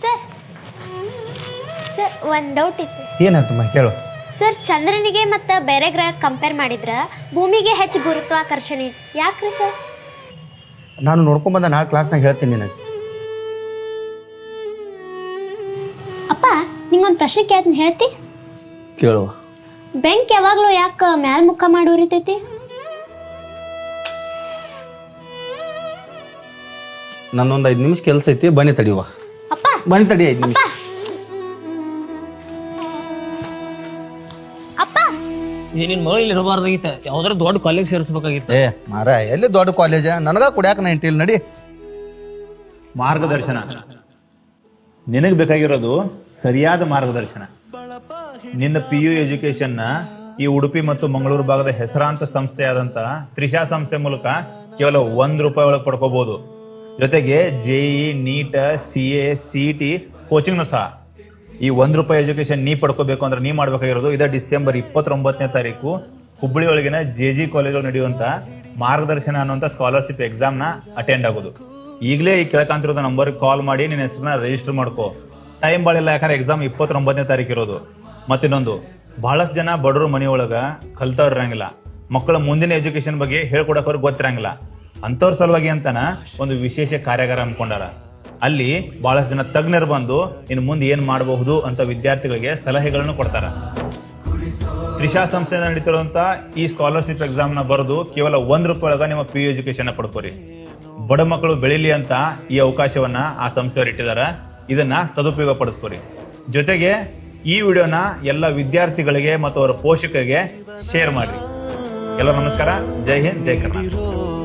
Sir sir ಒಂದು doubt ಇತ್ತು. ಏನಾಯ್ತಮ್ಮ ಕೇಳು. ಸರ್ ಚಂದ್ರನಿಗೆ ಮತ್ತು ಬೇರೆ ಗ್ರಹ ಕಂಪೇರ್ ಮಾಡಿದ್ರೆ ಭೂಮಿಗೆ ಹೆಚ್ಚು ಗುರುತ್ವಾಕರ್ಷಣೆ ಯಾಕ್ರಿ ಸರ್? ನಾನು ನೋಡ್ಕೊಂಬಂದ ನಾಳೆ ಕ್ಲಾಸ್ನಾಗ ಹೇಳ್ತೀನಿ ನಿನಗೆ. ಅಪ್ಪ ನಿಂಗೊಂದು ಪ್ರಶ್ನೆ ಕೇಳ್ತೀನಿ ಹೇಳ್ತಿ? ಕೇಳುವ ಬೆಂಕಿ ಯಾವಾಗಲೂ ಯಾಕೆ ಮ್ಯಾಲ್ ಮುಖ ಮಾಡಿ ಉರಿತೈತಿ? ನನ್ನೊಂದು ಐದು ನಿಮಿಷ ಕೆಲಸ ಐತಿ ಬನ್ನಿ ತಡಿಯುವ. ಬನ್ನಿ ತಡಿ ಐದು ನಿಮಿಷ. ಅಪ್ಪ. ಈ ನಿನ್ ಮಗಳು ಇಲ್ಲಿ ಇರಬಾರ್ದಾಗಿತ್ತ ಯಾವ್ದಾರ ದೊಡ್ಡ ಕಾಲೇಜ್ ಸೇರಿಸ್ಬೇಕಾಗಿತ್ತ. ಏ ಮಾರ ಎಲ್ಲಿ ದೊಡ್ಡ ಕಾಲೇಜ ನನಗ ಕುಡಿಯಾಕ ನೈಂಟಿ ಇಲ್ಲಿ ನಡಿ. ಮಾರ್ಗದರ್ಶನ. ನಿನಗೆ ಬೇಕಾಗಿರೋದು ಸರಿಯಾದ ಮಾರ್ಗದರ್ಶನ. ನಿನ್ನ ಪಿ ಯು ಎಜುಕೇಶನ್ನ ಈ ಉಡುಪಿ ಮತ್ತು ಮಂಗಳೂರು ಭಾಗದ ಹೆಸರಾಂತ ಸಂಸ್ಥೆಯಾದಂತ ತ್ರಿಶಾ ಸಂಸ್ಥೆ ಮೂಲಕ ಕೇವಲ ಒಂದ್ ರೂಪಾಯಿ ಒಳಗೆ ಪಡ್ಕೋಬಹುದು ಜೊತೆಗೆ JEE NEET C A C T ಕೋಚಿಂಗ್ನು ಸಹ. ಈ ಒಂದು ರೂಪಾಯಿ ಎಜುಕೇಶನ್ ನೀ ಪಡ್ಕೋಬೇಕು ಅಂದ್ರೆ ನೀ ಮಾಡ್ಬೇಕಾಗಿರೋದು. ಇದೇ ಡಿಸೆಂಬರ್ ಇಪ್ಪತ್ತೊಂಬತ್ತನೇ ತಾರೀಕು. ಹುಬ್ಬಳ್ಳಿ ಒಳಗಿನ ಜೆ ಜಿ ಕಾಲೇಜ್ ನಡೆಯುವಂತ ಮಾರ್ಗದರ್ಶನ ಅನ್ನುವಂಥ ಸ್ಕಾಲರ್ಶಿಪ್ ಎಕ್ಸಾಮ್ನ ಅಟೆಂಡ್ ಆಗೋದು. ಈಗಲೇ ಈ ಕೆಳಕಾಂತಿರೋದ ನಂಬರ್ ಕಾಲ್ ಮಾಡಿ ನಿನ್ನ ಹೆಸರನ್ನ ರಿಜಿಸ್ಟರ್ ಮಾಡ್ಕೋ. ಟೈಮ್ ಬಾಳಿಲ್ಲ ಯಾಕಂದ್ರೆ ಎಕ್ಸಾಮ್ ಇಪ್ಪತ್ತೊಂಬತ್ತನೇ ತಾರೀಕು ಇರೋದು. ಮತ್ತಿನ್ನೊಂದು, ಬಹಳಷ್ಟು ಜನ ಬಡವರು ಮನೆಯೊಳಗ ಕಲ್ತವ್ರು ಇರಂಗಿಲ್ಲ. ಮಕ್ಕಳ ಮುಂದಿನ ಎಜುಕೇಶನ್ ಬಗ್ಗೆ ಹೇಳ್ಕೊಡಕ್ ಅವ್ರಿಗೆ ಗೊತ್ತಿರಂಗಿಲ್ಲ. ಅಂಥವ್ರ ಸಲುವಾಗಿ ಅಂತನ ಒಂದು ವಿಶೇಷ ಕಾರ್ಯಾಗಾರ ಅನ್ಕೊಂಡಾರ. ಅಲ್ಲಿ ಬಹಳಷ್ಟು ಜನ ತಜ್ಞರು ಬಂದು, ಇನ್ನು ಮುಂದೆ ಏನ್ ಮಾಡಬಹುದು? ಅಂತ ವಿದ್ಯಾರ್ಥಿಗಳಿಗೆ ಸಲಹೆಗಳನ್ನು ಕೊಡ್ತಾರ. ತ್ರಿಷಾ ಸಂಸ್ಥೆಯಿಂದ ನಡೀತಿರುವಂತ ಈ ಸ್ಕಾಲರ್ಶಿಪ್ ಎಕ್ಸಾಮ್ನ ಬರೆದು ಕೇವಲ ಒಂದ್ ರೂಪಾಯಿ ಒಳಗ ನಿಮ್ಮ ಪಿ ಯು ಎಜುಕೇಶನ್ ಪಡ್ಕೋರಿ. ಬಡ ಮಕ್ಕಳು ಬೆಳಿಲಿ ಅಂತ ಈ ಅವಕಾಶವನ್ನ ಆ ಸಂಸ್ಥೆಯವರು ಇಟ್ಟಿದಾರ. ಇದನ್ನ ಸದುಪಯೋಗ ಪಡಿಸ್ಕೋರಿ. ಜೊತೆಗೆ ಈ ವಿಡಿಯೋನ ಎಲ್ಲ ವಿದ್ಯಾರ್ಥಿಗಳಿಗೆ ಮತ್ತು ಅವರ ಪೋಷಕರಿಗೆ ಶೇರ್ ಮಾಡಿ ಎಲ್ಲ ನಮಸ್ಕಾರ. ಜೈ ಹಿಂದ್, ಜೈ ಕರ್ನಾಟಕ.